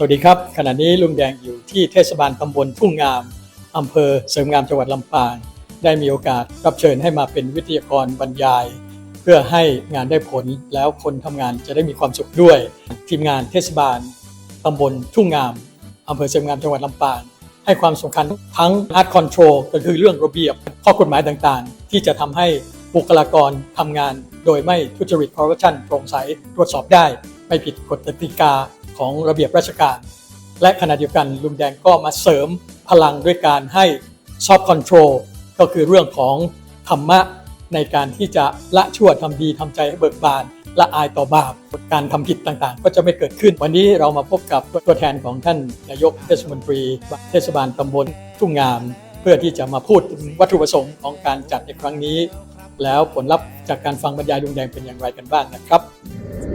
สวัสดีครับ ขณะนี้ลุงแดงอยู่ที่เทศบาลตำบลทุ่งงามอำเภอเสริมงามจังหวัดลำปาง ได้มีโอกาสรับเชิญให้มาเป็นวิทยากรบรรยาย เพื่อให้งานได้ผลแล้วคนทำงานจะได้มีความสุขด้วย ทีมงานเทศบาลตำบลทุ่งงามอำเภอเสริมงามจังหวัดลำปาง ให้ความสำคัญทั้ง hard control ก็คือเรื่องระเบียบข้อกฎหมายต่างๆ ที่จะทำให้บุคลากรทำงาน โดยไม่ทุจริตคอร์รัปชันโปร่งใสตรวจสอบได้ ไม่ผิดกฎกติกา ของระเบียบราชการ และขณะเดียวกันลุงแดงก็มาเสริมพลังด้วยการให้ soft control ก็คือเรื่องของธรรมะในการที่จะละชั่วทำดีทำใจให้เบิกบานละอายต่อบาปการทำผิดต่างๆ ก็จะไม่เกิดขึ้น วันนี้เรามาพบกับตัวแทนของท่านนายกเทศมนตรีเทศบาลตำบลทุ่งงาม เพื่อที่จะมาพูดถึงวัตถุประสงค์ของการจัดในครั้งนี้ แล้วผลลัพธ์จากการฟังบรรยายลุงแดงเป็นอย่างไรกันบ้างนะครับ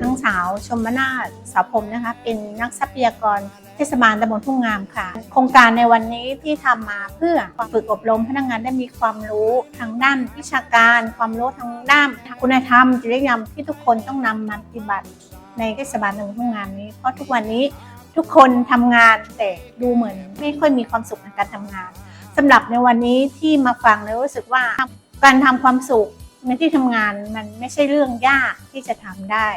นางสาวชมนาถสาวพรมนะคะ เป็นนักทรัพยากรเทศบาลตำบลทุ่งงามค่ะ โครงการในวันนี้ที่ทำมาเพื่อฝึกอบรมพนักงานได้มีความรู้ทางด้านวิชาการ ความรู้ทางด้านคุณธรรมจริยธรรมที่ทุกคนต้องนำมาปฏิบัติในเทศบาลตำบลทุ่งงามนี้ เพราะทุกวันนี้ทุกคนทำงานแต่ดูเหมือนไม่ค่อยมีความสุขในการทำงานสำหรับในวันนี้ที่มาฟังแล้วรู้สึกว่าการทำความสุขในที่ทำงานมันไม่ใช่เรื่องยากที่จะทำได้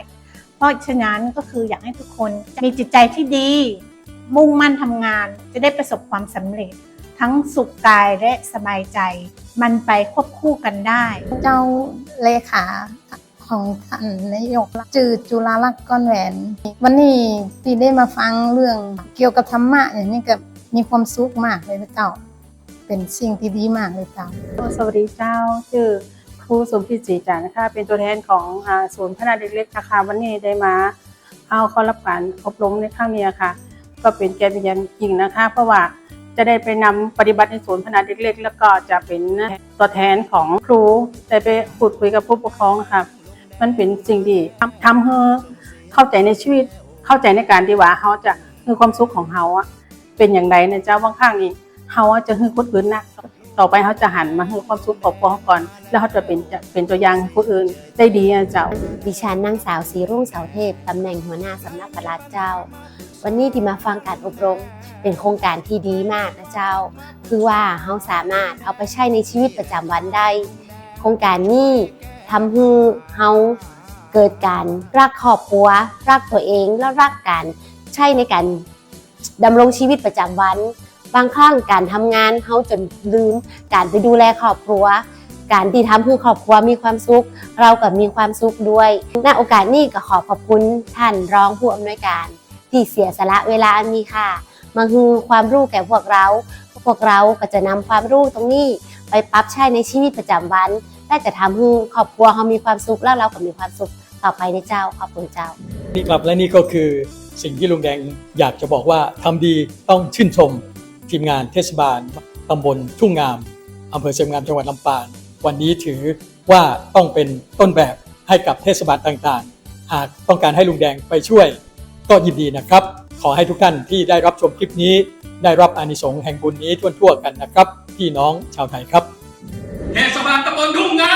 เพราะฉะนั้นก็คืออยากให้ทุกคนมีจิตใจที่ดี มุ่งมั่นทำงาน จะได้ประสบความสำเร็จ ทั้งสุขกายและสบายใจ มันไปควบคู่กันได้ เจ้าเลขาของท่านนายกจือจุฬาลักษณ์ก้อนแหวน วันนี้ที่ได้มาฟังเรื่องเกี่ยวกับธรรมะอย่างนี้ก็มีความสุขมากเลยนะเจ้า เป็นสิ่งที่ดีมากเลยเจ้าสวัสดีเจ้าชื่อ ครูสมพิจิตรจานะคะ เป็นตัวแทนของศูนย์พัฒนาเด็กเล็กนะคะวันนี้ได้มาเอาเข้ารับการอบรมในครั้งนี้ค่ะ ก็เป็นแกนเป็นย่างจริงนะคะ เพราะว่าจะได้ไปนำปฏิบัติในศูนย์พัฒนาเด็กเล็ก แล้วก็จะเป็นตัวแทนของครูได้ไปพูดคุยกับผู้ปกครองนะคะมันเป็นสิ่งที่ทำทำให้เข้าใจในชีวิตเข้าใจในการที่ว่าเขาจะคือความสุขของเขาอะเป็นอย่างไรนะเจ้าบางครั้งนี่เขาจะคือคนอื่นนะ ต่อไปเขาจะหันมาให้ความสุขครอบครัวก่อน แล้วเขาจะเป็นจะเป็นตัวอย่างให้ผู้อื่นได้ดีอะเจ้า ดิฉันนางสาวสีรุ่งเสาเทพ ตำแหน่งหัวหน้าสำนักปลัดเจ้า วันนี้ที่มาฟังการอบรมเป็นโครงการที่ดีมากนะเจ้า คือว่าเราสามารถเอาไปใช้ในชีวิตประจำวันได้ โครงการนี้ทำให้เราเกิดการรักครอบครัว รักตัวเองแล้วรักการใช้ในการดำรงชีวิตประจำวัน บางครั้งการทำงานเขาจนลืม การไปดูแลครอบครัว การที่ทำให้ครอบครัวมีความสุข เรากับมีความสุขด้วยณโอกาสนี้ก็ขอขอบคุณท่านรองผู้อำนวยการ ที่เสียสละเวลาอันมีค่ามาฮือความรู้แก่พวกเรา พวกเราก็จะนำความรู้ตรงนี้ ไปปรับใช้ในชีวิตประจำวันและจะทำให้ครอบครัวเขามีความสุขแล้วเราก็มีความสุขต่อไปในเจ้าขอบคุณเจ้านี่ครับและนี่ก็คือสิ่งที่ลุงแดงอยากจะบอกว่าทำดีต้องชื่นชม ทีมงานเทศบาลตำบลทุ่งงามอำเภอเชียงงามจังหวัดลำปางวันนี้ถือว่าต้องเป็นต้นแบบให้กับเทศบาลต่างๆ หากต้องการให้ลุงแดงไปช่วย ก็ยินดีนะครับ ขอให้ทุกท่านที่ได้รับชมคลิปนี้ ได้รับอานิสงส์แห่งบุญนี้ทั่วๆกันนะครับ พี่น้องชาวไทยครับ เทศบาลตำบลทุ่งงาม